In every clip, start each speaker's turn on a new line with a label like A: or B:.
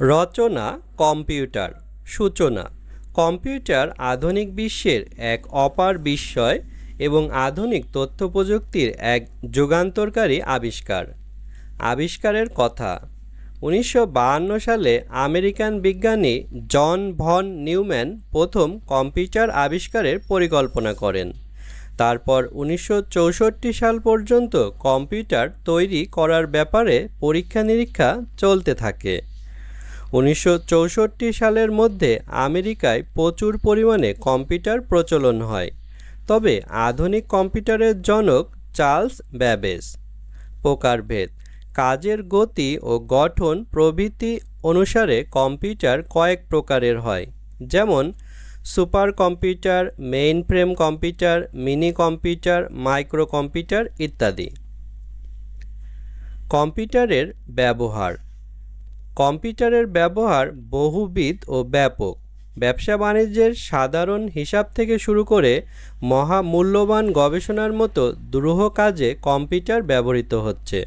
A: রচনা, computer. সূচনা, computer আধুনিক বিশ্বের এক অপার বিস্ময় এবং আধুনিক তথ্য প্রযুক্তির এক যুগান্তরকারী আবিষ্কার। আবিষ্কারের কথা, উনিশশো সালে আমেরিকান বিজ্ঞানী জন ভন নিউম্যান প্রথম কম্পিউটার আবিষ্কারের পরিকল্পনা করেন। তারপর উনিশশো চৌষট্টি সাল পর্যন্ত কম্পিউটার তৈরি করার ব্যাপারে পরীক্ষা নিরীক্ষা চলতে থাকে। উনিশশো চৌষট্টি সালের মধ্যে আমেরিকায় প্রচুর পরিমাণে কম্পিউটার প্রচলন হয়। তবে আধুনিক কম্পিউটারের জনক চার্লস ব্যাবেজ। প্রকারভেদ। কাজের গতি ও গঠন প্রভৃতি অনুসারে কম্পিউটার কয়েক প্রকারের হয়। যেমন, supercomputer mainframe computer, mini computer, micro computer ইত্যাদি। কম্পিউটারের ব্যবহার। কম্পিউটারের ব্যবহার বহুবিধ ও ব্যাপক। ব্যবসা বাণিজ্যের সাধারণ হিসাব থেকে শুরু করে মহামূল্যবান গবেষণার মতো দুরূহ কাজে কম্পিউটার ব্যবহৃত হচ্ছে।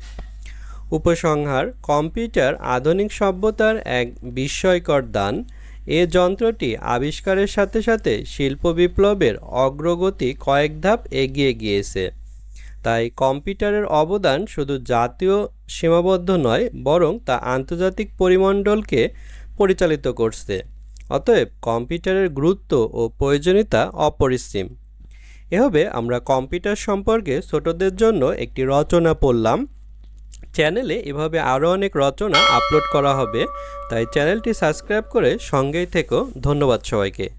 A: উপসংহার, কম্পিউটার আধুনিক সভ্যতার এক বিস্ময়কর দান। এ যন্ত্রটি আবিষ্কারের সাথে সাথে শিল্প বিপ্লবের অগ্রগতি কয়েক ধাপ এগিয়ে গিয়েছে। তাই কম্পিউটারের অবদান শুধু জাতীয় সীমাবদ্ধ নয়, বরং তা আন্তর্জাতিক পরিমণ্ডলকে পরিচালিত করছে। অতএব কম্পিউটারের গুরুত্ব ও প্রয়োজনীয়তা অপরিসীম। এভাবে আমরা কম্পিউটার সম্পর্কে ছোটদের জন্য একটি রচনা পড়লাম। চ্যানেলে এভাবে আরও অনেক রচনা আপলোড করা হবে, তাই চ্যানেলটি সাবস্ক্রাইব করে সঙ্গেই থেকো। ধন্যবাদ সবাইকে।